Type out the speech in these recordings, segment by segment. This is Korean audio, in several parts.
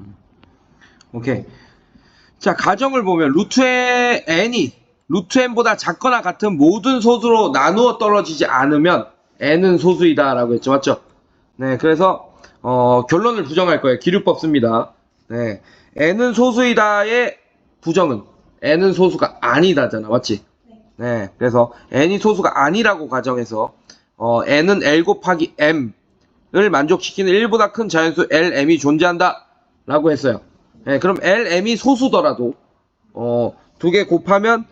음. 오케이. 자, 가정을 보면 루트의 n이 루트 n보다 작거나 같은 모든 소수로 나누어 떨어지지 않으면 n은 소수이다 라고 했죠. 맞죠? 네, 그래서 어, 결론을 부정할 거예요. 기류법 씁니다. 네. n은 소수이다의 부정은 n은 소수가 아니다잖아. 맞지? 네. 그래서 n이 소수가 아니라고 가정해서 어, n은 l 곱하기 m을 만족시키는 1보다 큰 자연수 lm이 존재한다. 라고 했어요. 네, 그럼 lm이 소수더라도 어, 두 개 곱하면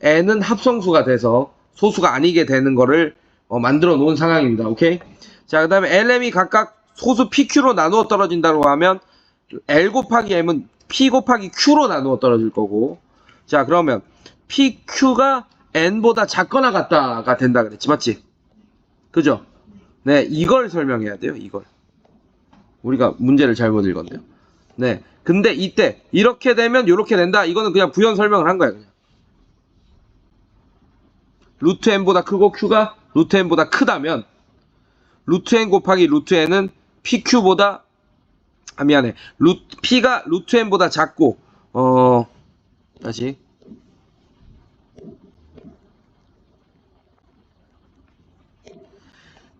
n은 합성수가 돼서 소수가 아니게 되는 거를 어, 만들어 놓은 상황입니다. 오케이? 자, 그 다음에 lm이 각각 소수 pq로 나누어 떨어진다고 하면 l 곱하기 m은 p 곱하기 q로 나누어 떨어질 거고 자, 그러면 pq가 n보다 작거나 같다가 된다 그랬지. 맞지? 그죠? 네, 이걸 설명해야 돼요. 이걸. 우리가 문제를 잘못 읽었네요. 네. 근데 이때 이렇게 되면 이렇게 된다. 이거는 그냥 부연 설명을 한 거야. 그냥. 루트 n보다 크고 q가 루트 n보다 크다면 루트 n 곱하기 루트 n은 pq보다 아 미안해. 루 p가 루트 n보다 작고 어 다시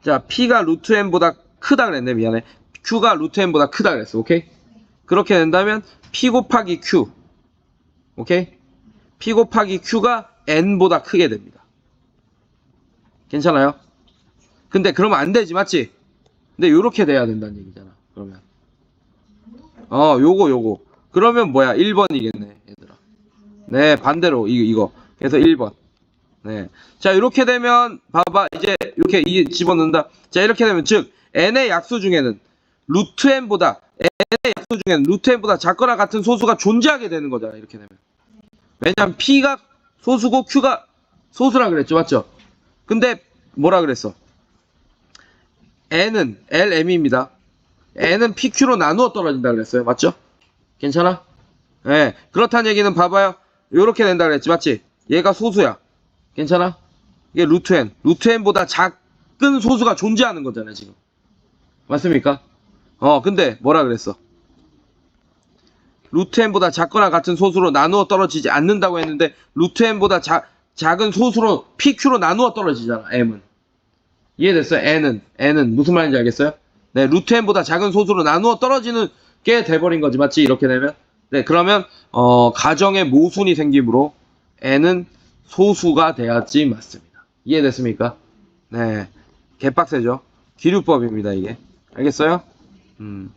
자 p가 루트 n보다 크다 그랬네 미안해. q가 루트 n보다 크다 그랬어. 오케이? 그렇게 된다면 p 곱하기 q 오케이? p 곱하기 q가 n보다 크게 됩니다. 괜찮아요? 근데 그러면 안 되지 맞지? 근데 요렇게 돼야 된다는 얘기잖아. 그러면 어 요거 요거 그러면 뭐야 1번이겠네 얘들아. 네 반대로 이, 이거 그래서 1번 네. 자 이렇게 되면 봐봐 이제 이렇게 이 집어넣는다. 자 이렇게 되면 즉 n의 약수 중에는 루트 n보다 약수 중에는 루트 n보다 작거나 같은 소수가 존재하게 되는 거잖아 이렇게 되면. 왜냐면 p가 소수고 q가 소수라 그랬죠 맞죠? 근데 뭐라 그랬어? N은 lm입니다. N은 pq로 나누어 떨어진다 그랬어요 맞죠? 괜찮아? 예 네. 그렇다는 얘기는 봐봐요. 요렇게 된다 그랬지 맞지? 얘가 소수야. 괜찮아? 이게 루트 n 루트 n보다 작은 소수가 존재하는 거잖아요 지금. 맞습니까? 어 근데 뭐라 그랬어 루트 n보다 작거나 같은 소수로 나누어 떨어지지 않는다고 했는데 루트 n보다 자, 작은 소수로 pq로 나누어 떨어지잖아 m은 이해됐어요? n은 n은 무슨 말인지 알겠어요? 네 루트 n보다 작은 소수로 나누어 떨어지는 게 돼버린 거지 맞지? 이렇게 되면 네 그러면 어 가정의 모순이 생기므로 n은 소수가 돼야지 맞습니다 이해됐습니까? 네 개빡세죠? 기류법입니다 이게 알겠어요? 음.